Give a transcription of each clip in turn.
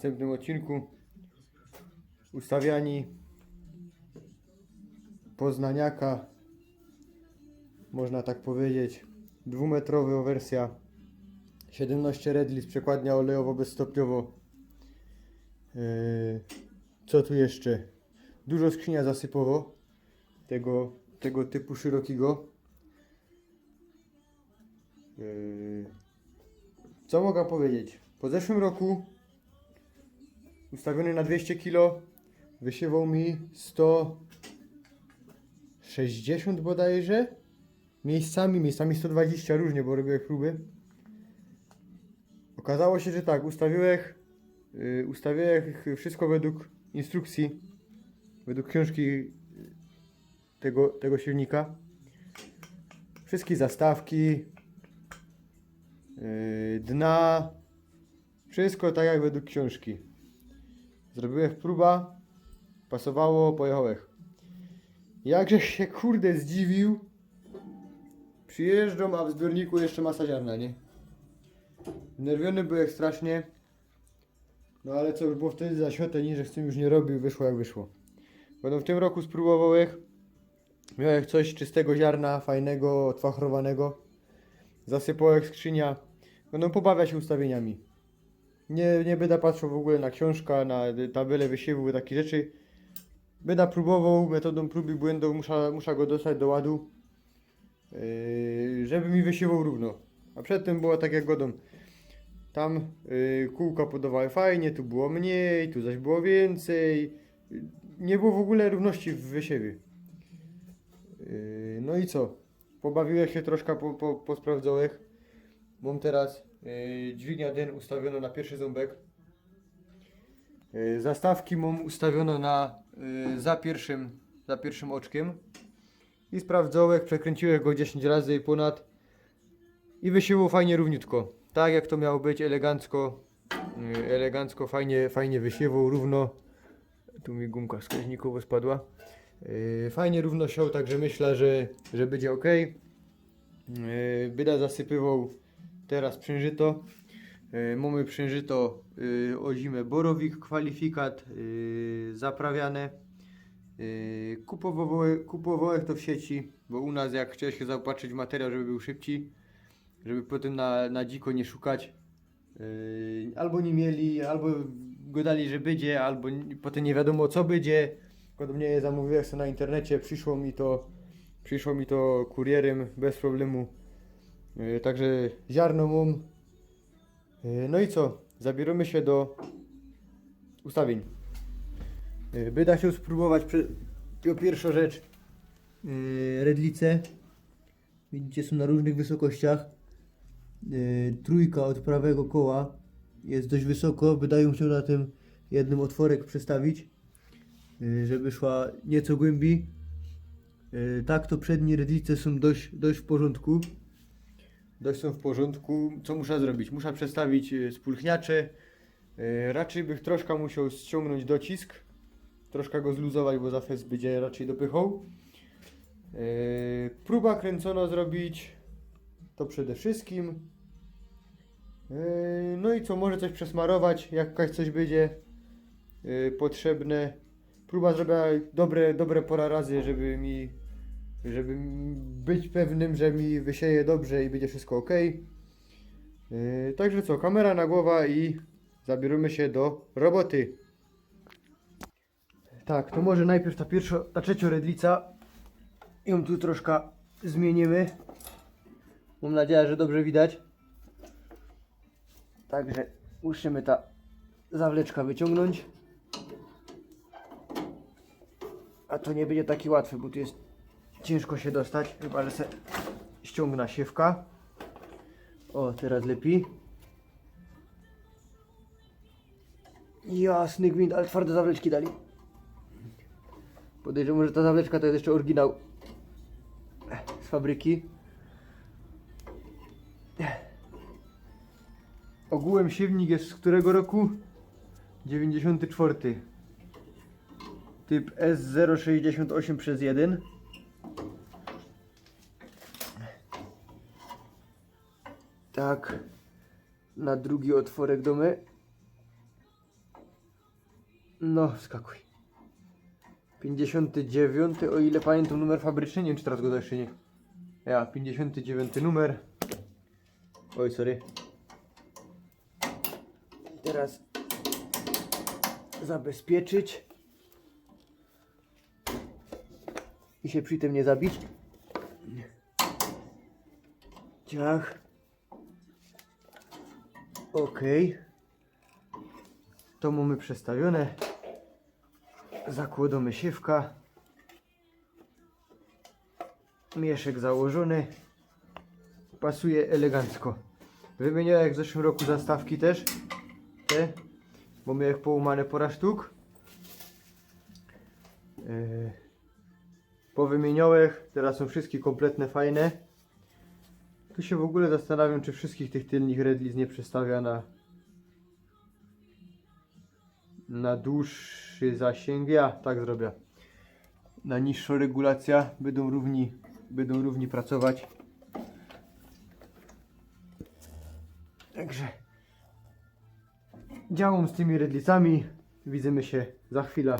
Następnym odcinku. Ustawiani Poznaniaka, można tak powiedzieć. Dwumetrowa wersja. 17 redli z przekładnia olejowo bezstopniowo. Yy, co tu jeszcze? Dużo skrzynia zasypowo tego, tego typu szerokiego. Yy, co mogę powiedzieć? Po zeszłym roku ustawiony na 200 kg wysiewał mi 160 bodajże miejscami, miejscami 120 różnie, bo robiłem próby. Okazało się, że tak, ustawiłem, yy, ustawiłem wszystko według instrukcji, według książki yy, tego, tego silnika. Wszystkie zastawki, yy, dna, wszystko tak jak według książki. Zrobiłem próba, pasowało, pojechałem. Jakże się kurde zdziwił. Przyjeżdżam, a w zbiorniku jeszcze masa ziarna, nie? Nerwiony byłem strasznie. No ale co już było wtedy za światę, że z tym już nie robił, wyszło jak wyszło. Będą w tym roku spróbowałem. Miałem coś czystego ziarna, fajnego, twachrowanego. Zasypałem skrzynia. Będą pobawiać się ustawieniami. Nie, nie będę patrzył w ogóle na książkę, na tabelę wysiewu, takie rzeczy. Będę próbował metodą próby błędów, muszę, muszę go dostać do ładu, yy, żeby mi wysiewał równo. A przedtem było tak jak godą. Tam yy, kółka podawały fajnie, tu było mniej, tu zaś było więcej. Nie było w ogóle równości w wysiewie. Yy, no i co? Pobawiłem się troszkę, po, po, posprawdzałem. Mam teraz dźwignia den ustawiono na pierwszy ząbek. Yy, zastawki mam ustawiono na yy, za pierwszym, za pierwszym oczkiem. I sprawdzałem, przekręciłem go 10 razy i ponad. I wysiewał fajnie równiutko. Tak jak to miało być, elegancko. Elegancko, fajnie, fajnie wysiewał równo. Tu mi gumka wskaźnikowo spadła. Fajnie równo siął, także myślę, że, że będzie ok. Byda zasypywał teraz przężyto. Yy, mamy przężyto yy, o zimę borowik, kwalifikat, yy, zaprawiane. Kupowałem, to w sieci, bo u nas jak chciałeś zaopatrzyć materiał, żeby był szybciej, żeby potem na, na dziko nie szukać. Albo nie mieli, albo gadali, że będzie, albo potem nie wiadomo co będzie. Kod mnie zamówiłem sobie na internecie, przyszło mi to, przyszło mi to kurierem bez problemu. Yy, także ziarno mam, Yy, No i co? Zabieramy się do ustawień. Yy, By się spróbować po pierwsza rzecz redlice. Widzicie, są na różnych wysokościach. Trójka od prawego koła jest dość wysoko. Wydają się na tym jednym otworek przestawić, żeby szła nieco głębiej. Tak, to przednie redlice są dość, dość w porządku. Dość są w porządku. Co muszę zrobić? Muszę przestawić yy, spulchniacze. Yy, raczej bych troszkę musiał ściągnąć docisk. Troszkę go zluzować, bo za fest będzie raczej dopychał. Yy, próba kręcona zrobić to przede wszystkim. No i co, może coś przesmarować, jak jakaś coś będzie potrzebne. Próba zrobiła dobre, dobre pora razy, żeby mi, żeby być pewnym, że mi wysieje dobrze i będzie wszystko ok. Yy, także co, kamera na głowa i zabieramy się do roboty. Tak, to może najpierw ta pierwsza, ta trzecia redlica. Ją tu troszkę zmienimy. Mam nadzieję, że dobrze widać. Także musimy ta zawleczka wyciągnąć. A to nie będzie takie łatwe, bo tu jest ciężko się dostać. Chyba, że se ściągna siewka. O, teraz lepiej. Jasny gwint, ale twarde zawleczki dali. Podejrzewam, że ta zawleczka to jest jeszcze oryginał z fabryki. Ogółem siewnik jest z którego roku? 94. Typ S068 przez 1. Tak. Na drugi otworek domy. No, skakuj. 59, o ile pamiętam numer fabryczny, nie wiem czy teraz go jeszcze nie. Ja, 59 numer. Oj, sorry. Teraz zabezpieczyć i się przy tym nie zabić. Ciach. Okej. To mamy przestawione. Zakładamy siewka. Mieszek założony. Pasuje elegancko. Wymieniłem jak w zeszłym roku zastawki też. Te. Bo miałem połamane pora sztuk. Yy. Powymieniałem. Teraz są wszystkie kompletne, fajne. Tu się w ogóle zastanawiam, czy wszystkich tych tylnych redlic nie przestawia na na dłuższy zasięg. Ja tak zrobię. Na niższą regulacja będą równi, będą równi pracować. Także działam z tymi redlicami. Widzimy się za chwilę.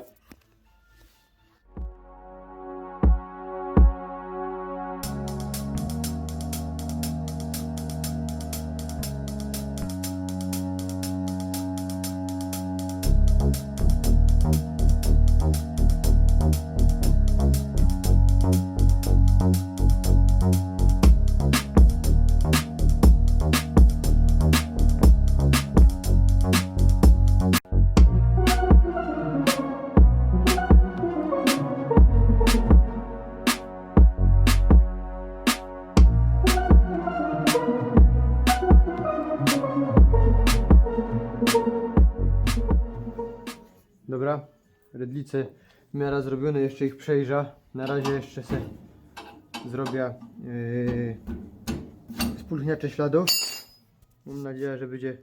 Redlice w miarę zrobione, jeszcze ich przejrza. Na razie jeszcze se zrobię yy, spulchniacze śladów. Mam nadzieję, że będzie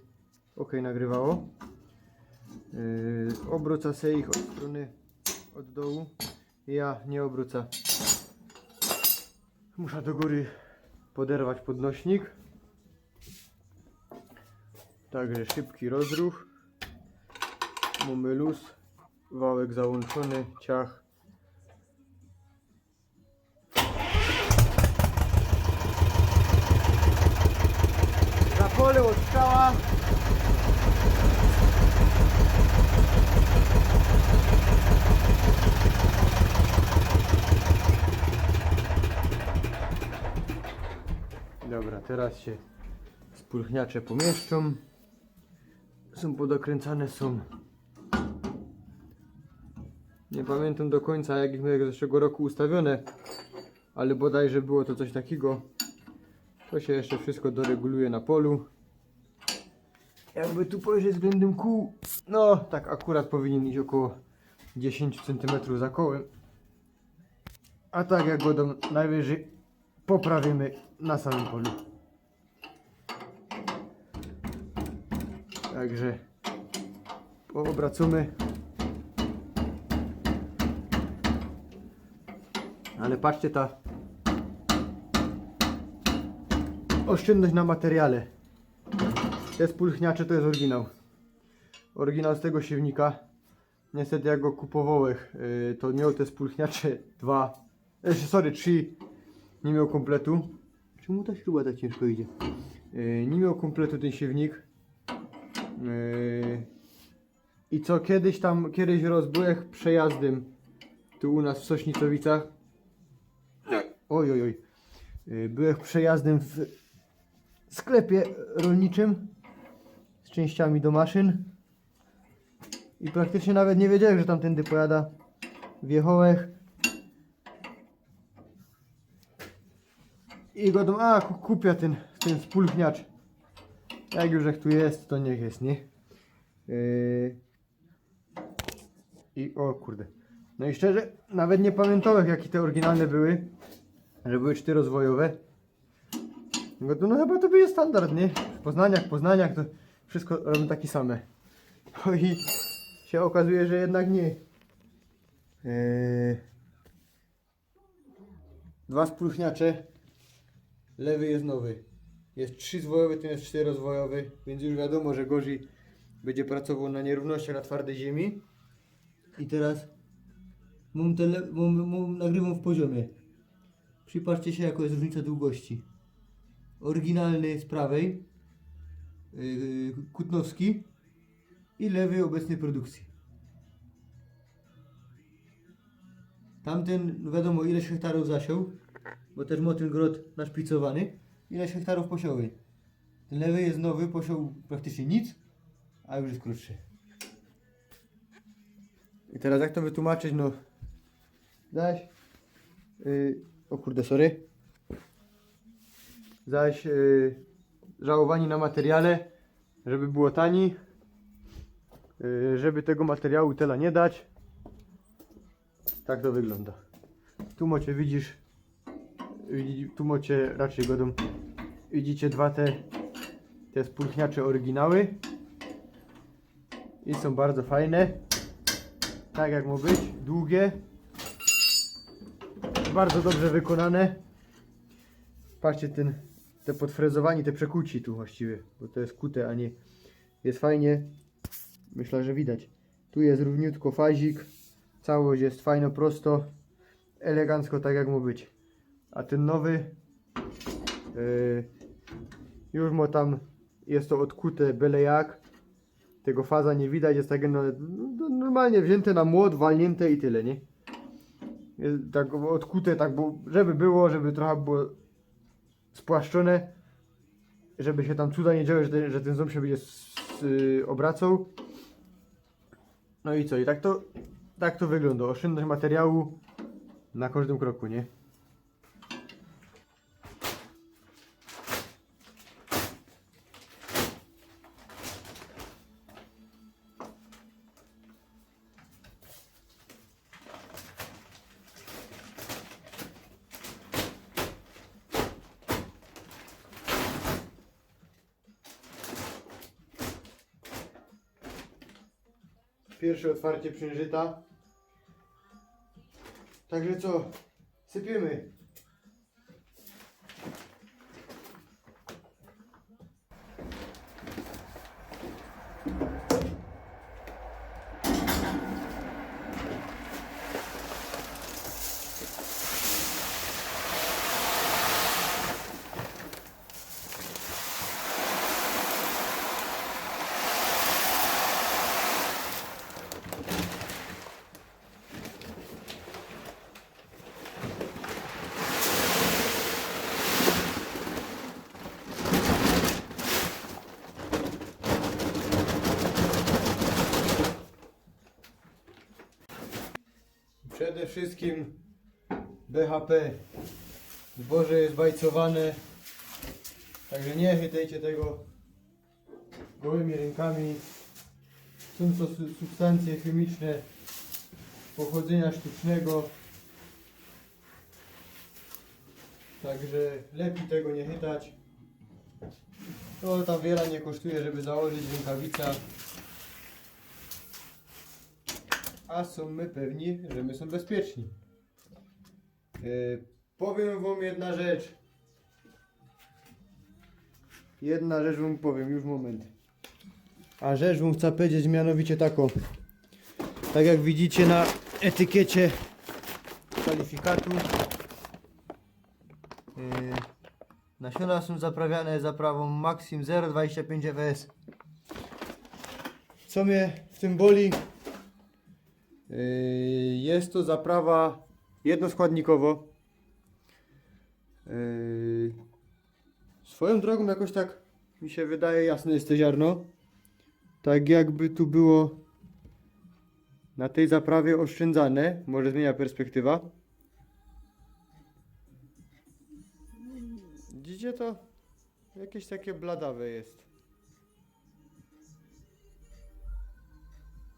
ok nagrywało. Yy, obrócę se ich od strony od dołu. Ja nie obrócę. Muszę do góry poderwać podnośnik. Także szybki rozruch. Mamy luz, wałek załączony, ciach. Na pole odstrzała. Dobra, teraz się spulchniacze pomieszczą. są podokręcane, są. Nie pamiętam do końca, jak ich miałem zeszłego roku ustawione, ale bodajże było to coś takiego. To się jeszcze wszystko doreguluje na polu. Jakby tu pojrzeć względem kół, no tak akurat powinien iść około 10 cm za kołem. A tak jak będą najwyżej poprawimy na samym polu. Także poobracamy. Ale patrzcie ta oszczędność na materiale. Te spulchniacze to jest oryginał. Oryginał z tego siewnika. Niestety jak go kupowałem, yy, to miał te spulchniacze dwa, e, sorry, trzy. Nie miał kompletu. Czemu ta śruba tak ciężko idzie? Yy, nie miał kompletu ten siewnik. Yy, I co kiedyś tam, kiedyś rozbyłek przejazdem tu u nas w Sośnicowicach. Oj, oj, oj. Yy, Byłem przejazdem w sklepie rolniczym z częściami do maszyn. I praktycznie nawet nie wiedziałem, że tamtędy pojada. Wjechałem. I go dom, a ku- kupię ten, ten spulchniacz. Jak już jak tu jest, to niech jest, nie? Yy... I o kurde. No i szczerze, nawet nie pamiętałem jakie te oryginalne były. Że były czterozwojowe. No to no chyba to będzie standard, nie? W Poznaniach, Poznaniach to wszystko robią takie same. No i się okazuje, że jednak nie. Yy... Dwa spulchniacze. Lewy jest nowy. Jest trzyzwojowy, ten jest czterozwojowy, więc już wiadomo, że gorzej będzie pracował na nierównościach na twardej ziemi. I teraz mam, tele, mam, mam, nagrywam w poziomie. Przypatrzcie się, jaka jest różnica długości. Oryginalny z prawej, yy, Kutnowski i lewy obecnej produkcji. Tamten, no wiadomo, ileś hektarów zasiął, bo też ten grot naszpicowany. Ileś hektarów posiąły. Ten lewy jest nowy, posiął praktycznie nic, a już jest krótszy. I teraz jak to wytłumaczyć, no... Zaś... Yy, o kurde, sorry. Zaś yy, żałowani na materiale, żeby było tani, yy, żeby tego materiału tela nie dać. Tak to wygląda. Tu macie, widzisz, widzi- tu macie raczej godą, widzicie dwa te, te spulchniacze oryginały i są bardzo fajne, tak jak ma być, długie, bardzo dobrze wykonane. Patrzcie ten, te podfrezowanie, te przekuci tu właściwie, bo to jest kute, a nie, jest fajnie, myślę, że widać. Tu jest równiutko fazik, całość jest fajno, prosto, elegancko, tak jak ma być. A ten nowy yy, już ma tam, jest to odkute byle jak. Tego faza nie widać, jest no, no, normalnie wzięte na młot, walnięte i tyle, nie? Tak odkute, tak, bo, żeby było, żeby trochę było spłaszczone, żeby się tam cuda nie działy, że ten, że ten ząb się będzie s- y, obracał. No i co, i tak to, tak to wygląda. Oszczędność materiału na każdym kroku, nie? Pierwsze otwarcie przężyta. Także co? Sypiemy. Przede wszystkim BHP. Zboże jest bajcowane. Także nie chytajcie tego gołymi rękami. Są to su- substancje chemiczne pochodzenia sztucznego. Także lepiej tego nie chytać. To tam wiele nie kosztuje, żeby założyć rękawica. A są my pewni, że my są bezpieczni. Yy, powiem wam jedna rzecz. Jedna rzecz wam powiem, już moment. A rzecz wam chcę powiedzieć mianowicie taką. Tak jak widzicie na etykiecie kwalifikatu. Yy, nasiona są zaprawiane zaprawą Maxim 0,25 FS. Co mnie w tym boli? Yy, jest to zaprawa jednoskładnikowo. Yy, swoją drogą jakoś tak mi się wydaje jasne jest to ziarno. Tak jakby tu było na tej zaprawie oszczędzane. Może zmienia perspektywa. Widzicie to? Jakieś takie bladawe jest.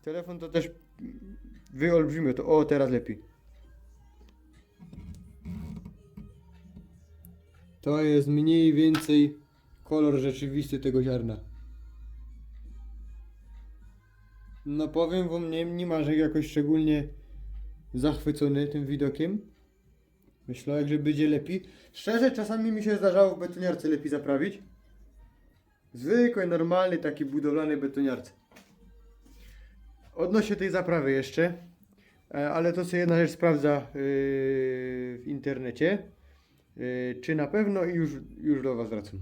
Telefon to też wyolbrzymio to. O, teraz lepiej. To jest mniej więcej kolor rzeczywisty tego ziarna. No powiem wam, nie, nie ma, że jakoś szczególnie zachwycony tym widokiem. Myślałem, że będzie lepiej. Szczerze, czasami mi się zdarzało w betoniarce lepiej zaprawić. Zwykłej, normalnej, takiej budowlanej betoniarce. Odnośnie tej zaprawy jeszcze, e, ale to sobie jedna rzecz sprawdza yy, w internecie. Yy, czy na pewno i już, już do Was wracam.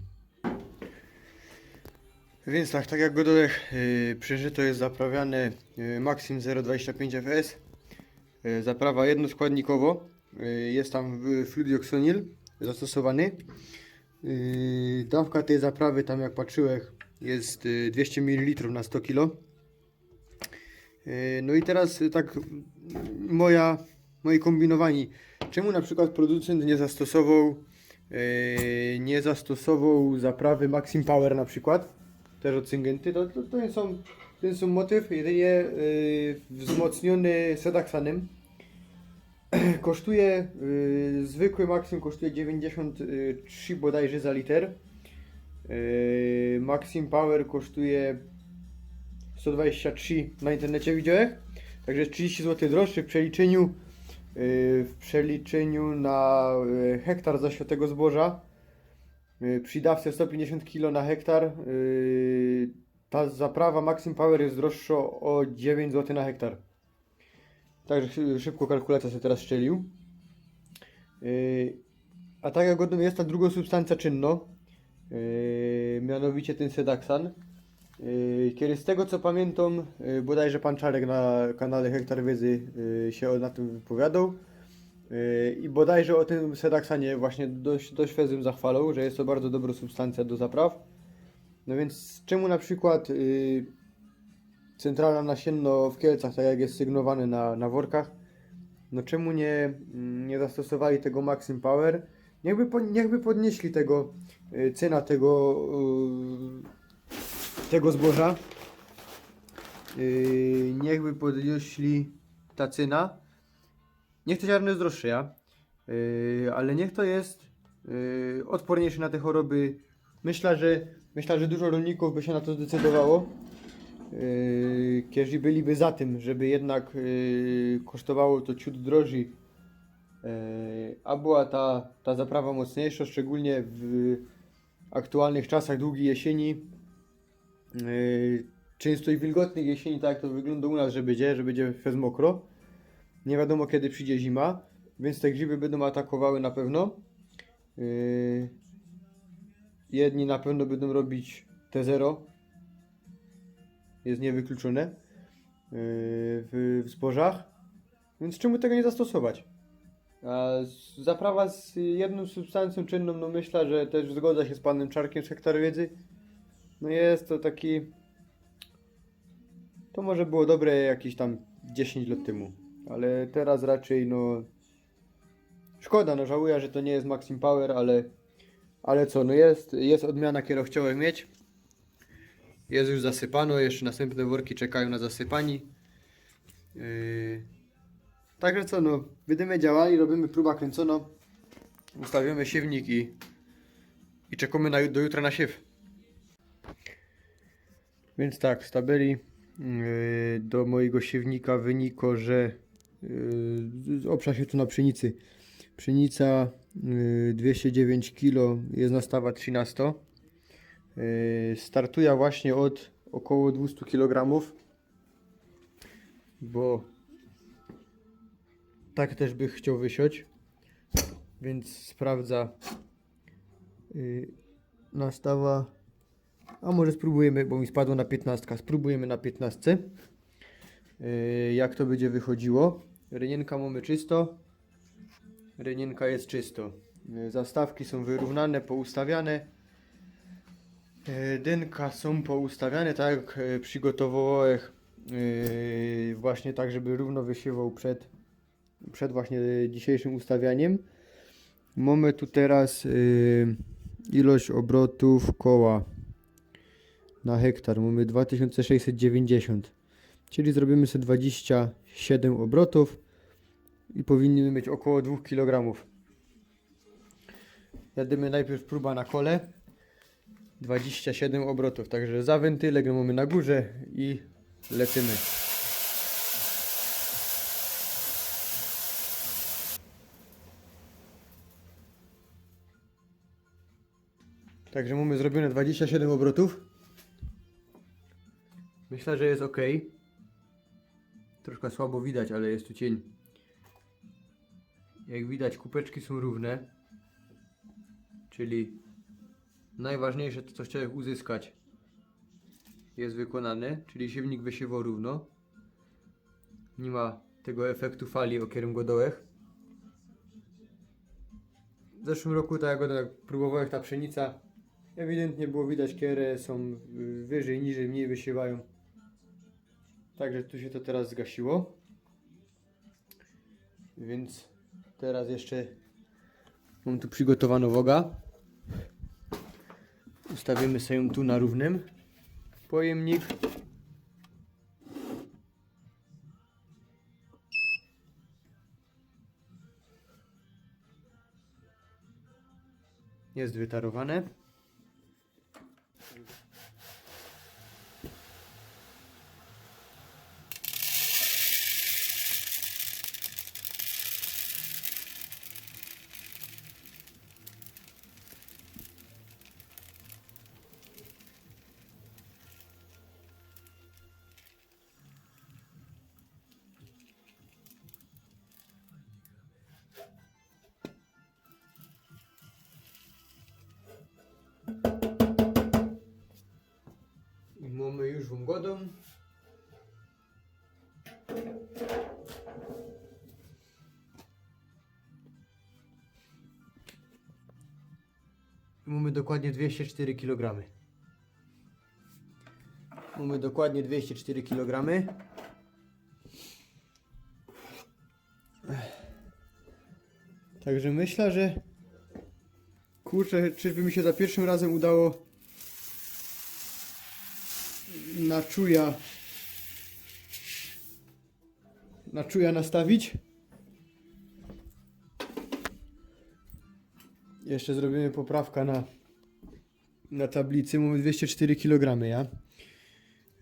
Więc tak, tak jak Godolech przeżyto jest zaprawiane Maxim 025 FS. Zaprawa jednoskładnikowo. Jest tam fluidioxonil zastosowany. Dawka tej zaprawy, tam jak patrzyłem, jest yy, 200 ml na 100 kg. Yy, No i teraz y, tak moja, moi kombinowani. Czemu na przykład producent nie zastosował yy, nie zastosował zaprawy Maxim Power na przykład? Też od Syngenty. To, to, to, są, nie są motyw, jedynie yy, wzmocniony Sedaxanem. kosztuje zwykły Maxim kosztuje 93 bodajże za liter. Maxim Power kosztuje 123 na internecie widziałem. Także jest 30 zł droższy w przeliczeniu yy, w przeliczeniu na yy, hektar zasiatego zboża. Yy, Przy dawce 150 kg na hektar ta zaprawa Maxim Power jest droższa o 9 zł na hektar. Także szy- szybko kalkulacja sobie teraz szczelił. A tak jak jest ta druga substancja czynno, yy, mianowicie ten sedaxan. Yy, Kiedy z tego co pamiętam, yy, bodajże pan Czarek na kanale Hektar Wiedzy yy, się na tym wypowiadał. I bodajże o tym sedaxanie właśnie dość, dość Fezym zachwalał, że jest to bardzo dobra substancja do zapraw. No więc czemu na przykład centralna nasienno w Kielcach, tak jak jest sygnowane na, na workach, no czemu nie, mm, nie zastosowali tego Maxim Power? Niechby, po, niechby podnieśli tego, cena tego, tego zboża. Yy, niechby podnieśli ta cena. Niech to ziarno jest droższe, ja. Yy, ale niech to jest yy, odporniejsze na te choroby. Myślę, że myślę, że dużo rolników by się na to zdecydowało. Yy, byliby za tym, żeby jednak yy, kosztowało to ciut drożej, yy, a była ta, ta zaprawa mocniejsza, szczególnie w aktualnych czasach długiej jesieni, często i wilgotnych jesieni, tak to wygląda u nas, że będzie, że będzie fez mokro. Nie wiadomo kiedy przyjdzie zima, więc te grzyby będą atakowały na pewno. Yy, jedni na pewno będą robić T0, jest niewykluczone yy, w, w zbożach, więc czemu tego nie zastosować? A zaprawa z jedną substancją czynną, no myślę, że też zgodza się z panem Czarkiem z Hektar Wiedzy. No jest to taki... To może było dobre jakieś tam 10 lat temu. ale teraz raczej no szkoda, no żałuję, że to nie jest Maxim Power, ale ale co, no jest, jest odmiana, którą chciałem mieć. Jest już zasypano, jeszcze następne worki czekają na zasypani. Yy... Także co, no, będziemy działali, robimy próba kręcono. Ustawiamy siewnik i, i czekamy na, do jutra na siew. Więc tak, z tabeli yy, do mojego siewnika wynikło, że yy, oprza się tu na pszenicy. Pszenica yy, 209 kg jest nastawa 13. Yy, startuje właśnie od około 200 kg, bo tak też by chciał wysiąść, więc sprawdza nastawa, a może spróbujemy, bo mi spadło na 15, spróbujemy na 15, yy, jak to będzie wychodziło. Rynienka mamy czysto, rynienka jest czysto, yy, zastawki są wyrównane, poustawiane, yy, dynka są poustawiane, tak jak yy, właśnie tak, żeby równo wysiewał przed przed właśnie dzisiejszym ustawianiem. Mamy tu teraz ilość obrotów koła na hektar. Mamy 2690. Czyli zrobimy sobie 27 obrotów i powinniśmy mieć około 2 kg. Jadymy najpierw próba na kole. 27 obrotów, także za wentylek mamy na górze i lecimy. Także mamy zrobione 27 obrotów. Myślę, że jest ok. Troszkę słabo widać, ale jest tu cień. Jak widać, kupeczki są równe. Czyli najważniejsze to, co chciałem uzyskać, jest wykonane. Czyli siewnik wysiewał równo. Nie ma tego efektu fali o którym godołech. W zeszłym roku, tak jak tak próbowałem ta pszenica, ewidentnie było widać, kiery są y, wyżej, niżej, mniej wysiewają. Także tu się to teraz zgasiło. Więc teraz jeszcze mam tu przygotowaną woga. Ustawimy sobie ją tu na równym. Pojemnik. Jest wytarowane. Mamy dokładnie 204 kg. Mamy dokładnie 204 kg. Także myślę, że kurczę, czyżby mi się za pierwszym razem udało na czuja na czuja nastawić. Jeszcze zrobimy poprawkę na na tablicy. Mamy 204 kg, ja.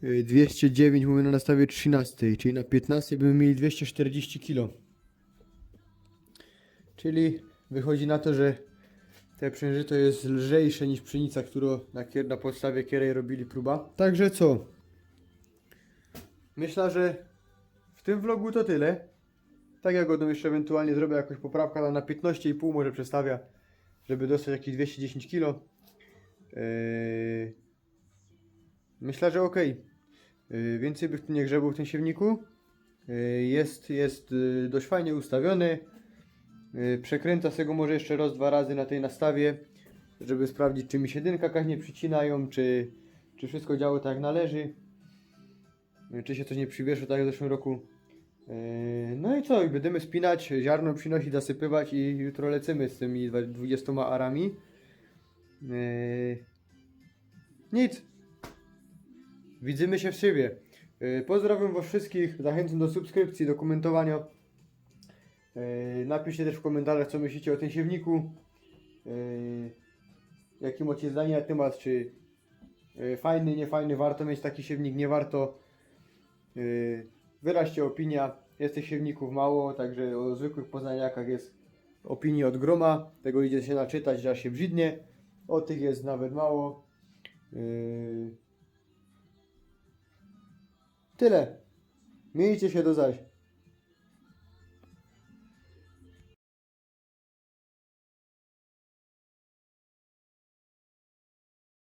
Y, 209 mamy na nastawie 13, czyli na 15 będziemy mieli 240 kg. Czyli wychodzi na to, że te przężyto jest lżejsze niż pszenica, którą na, na podstawie kierej robili próba. Także co? Myślę, że w tym vlogu to tyle. Tak jak go jeszcze ewentualnie zrobię jakąś poprawkę na 15,5 może przestawia, żeby dostać jakieś 210 kg. Yy... Myślę, że ok. Yy, więcej bych tu nie grzebał w tym siewniku. Yy, jest, jest yy, dość fajnie ustawiony. Yy, Przekręca sobie go może jeszcze raz, dwa razy na tej nastawie, żeby sprawdzić, czy mi się dynka nie przycinają, czy, czy wszystko działo tak jak należy, Yy, czy się coś nie przywieszyło tak jak w zeszłym roku. Yy, No i co, i będziemy spinać, ziarno przynosić, zasypywać i jutro lecimy z tymi dwa- 20 arami. Yy, Nic. Widzimy się w szybie. Yy, Pozdrawiam was wszystkich, zachęcam do subskrypcji, do komentowania. Napiszcie też w komentarzach, co myślicie o tym siewniku. Jakie macie zdanie na temat, czy fajny, niefajny, warto mieć taki siewnik, nie warto. Wyraźcie opinia. Jest tych siewników mało, także o zwykłych poznaniakach jest opinii od groma. Tego idzie się naczytać, aż się brzydnie. O tych jest nawet mało. Yy... Tyle. Miejcie się do zaś.